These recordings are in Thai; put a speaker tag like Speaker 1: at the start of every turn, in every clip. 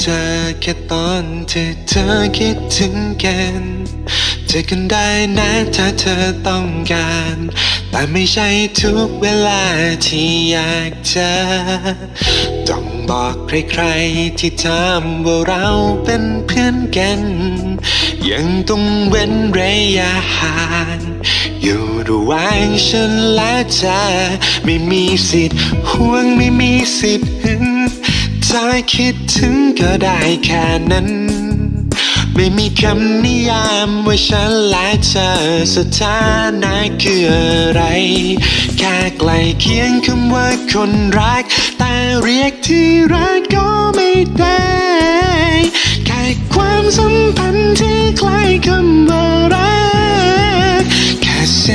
Speaker 1: เธอแค่ตอนที่เธอคิดถึงกันเจอกันได้นะถ้าเธอต้องการ แต่ไม่ใช่ทุกเวลาที่อยากจะต้องบอกใครๆที่ถามว่าเราเป็นเพื่อนกัน ยังต้องเว้นระยะห่างอยู่ระหว่างฉันและเธอไม่มีสิทธิ์ห่วงไม่มีสิทธิ์หึง ถ้าคิดถึงก็ได้แค่นั้น ไม่มีคำนิยามว่าฉันและเธอสถานะคืออะไร แค่ใกล้เคียงคำว่าคนรัก แต่เรียกที่รักก็ไม่ได้ แค่ความสัมพันธ์ที่คล้าย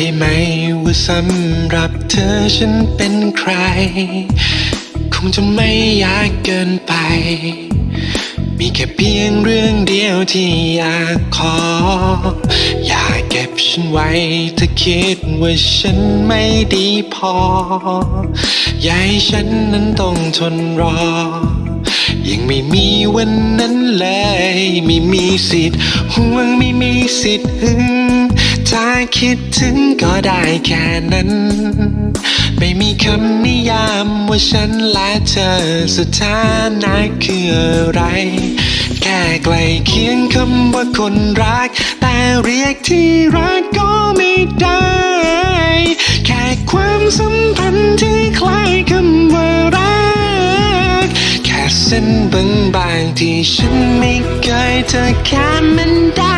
Speaker 1: ได้ไหมว่าสำหรับเธอฉันเป็นใคร คงจะไม่ยากเกินไป มีแค่เพียงเรื่องเดียวที่อยากขอ อย่าเก็บฉันไว้ถ้าคิดว่าฉันไม่ดีพอ อย่าให้ฉันนั้นต้องทนรอยังไม่มีวันนั้นเลย ไม่มีสิทธิ์ห่วงไม่มีสิทธิ์หึง ถ้าคิดถึงก็ได้แค่นั้น ไม่มีคำนิยามว่าฉันและเธอสถานะคืออะไร แค่ใกล้เคียงคำว่าคนรัก แต่เรียกที่รักก็ไม่ได้ แค่ความสัมพันธ์ที่คล้ายคำว่ารัก แค่เส้นบางๆที่ฉันไม่เคยจะข้ามมันได้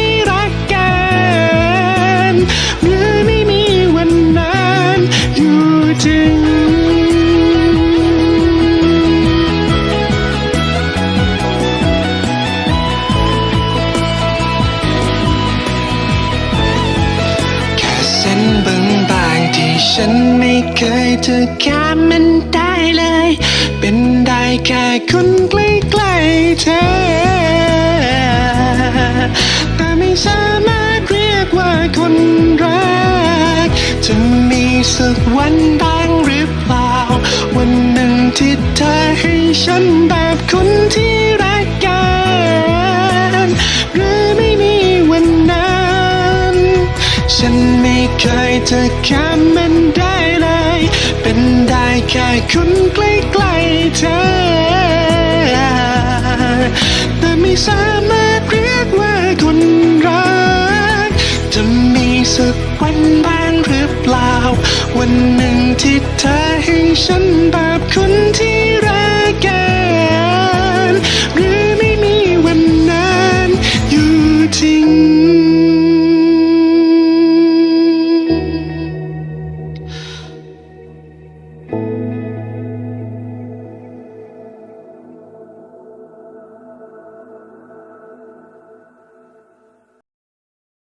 Speaker 1: ฉันไม่เคยจะข้ามมันได้เลย เป็นได้แค่คนใกล้ๆเธอ แต่ไม่สามารถเรียกว่าคนรัก จะมีสักวันบ้างหรือเปล่า วันหนึ่งที่เธอให้ฉันแบบคน เธอข้ามมันได้เลย เป็นได้แค่คุณใกล้ๆเธอ แต่ไม่สามารถเรียกว่าคนรัก จะมีสักวันบ้างหรือเปล่า วันหนึ่งที่เธอให้ฉันแบบคนที่รักกันหรือไม่มีวันนั้นอยู่จริง